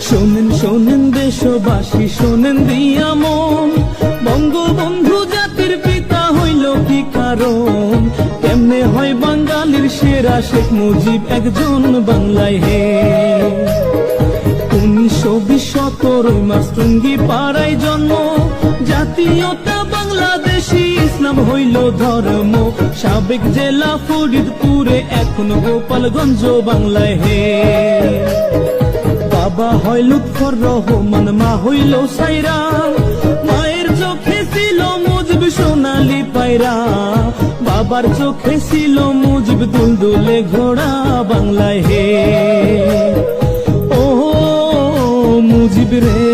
শোনেন শোনেন দেশবাসী, শোনেন দিয়া মন। বঙ্গবন্ধু জাতির পিতা হইল কি কারণ? কেমনে হয় বাঙালির সেরা শেখ মুজিব একজন বাংলায় হে? উনিশশো বিশ সতেরোই মাস পাড়ায় জন্ম। জাতীয়তা বাংলাদেশি ইসলাম হইল ধর্ম। সাবেক জেলা ফরিদপুরে এখন গোপালগঞ্জ বাংলায় হে। হয় লুৎফর রহমান, মা হইল সাইরা মায়ের চোখে ছিল মুজব সোনালি পায়রা। বাবার চোখে ছিল মুজব দুলদুলে ঘোড়া বাংলায় হে। ও মুজিব রে।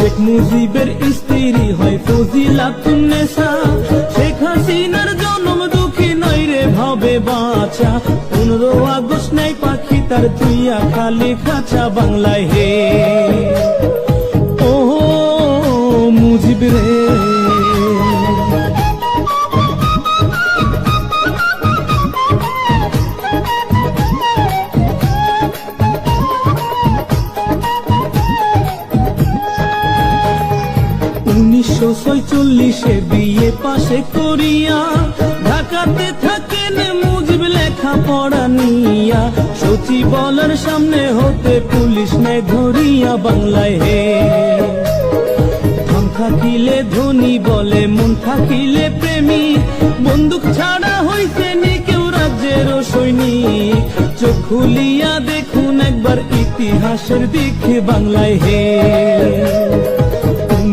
শেখ মুজিবের স্ত্রী হয় ফজিলাতুন্নেসা শেখ হাসিনার জন্ম দুঃখী নয় রে, ভাবে বাঁচা। পনেরো আগস্ট নাই পাখি, তার তুইয়া খালি খাঁচা বাংলায় হে। ও মুজিব রে। উনিশশো ছয়চল্লিশে বিয়ে পাশে করিয়া ঢাকাতে থাকেন মুজিব লেখা পড়া নিয়া। সচিবালয়ের সামনে হতে পুলিশ নেয় ধরিয়া বাংলায় হে। থাকিলে ধনী বলে, মন থাকিলে প্রেমী। বন্দুক ছাড়া হইছে নি কেউ রাজ্যের সৈনিক। চোখ খুলিয়া দেখুন একবার ইতিহাসের দিকে বাংলায় হে।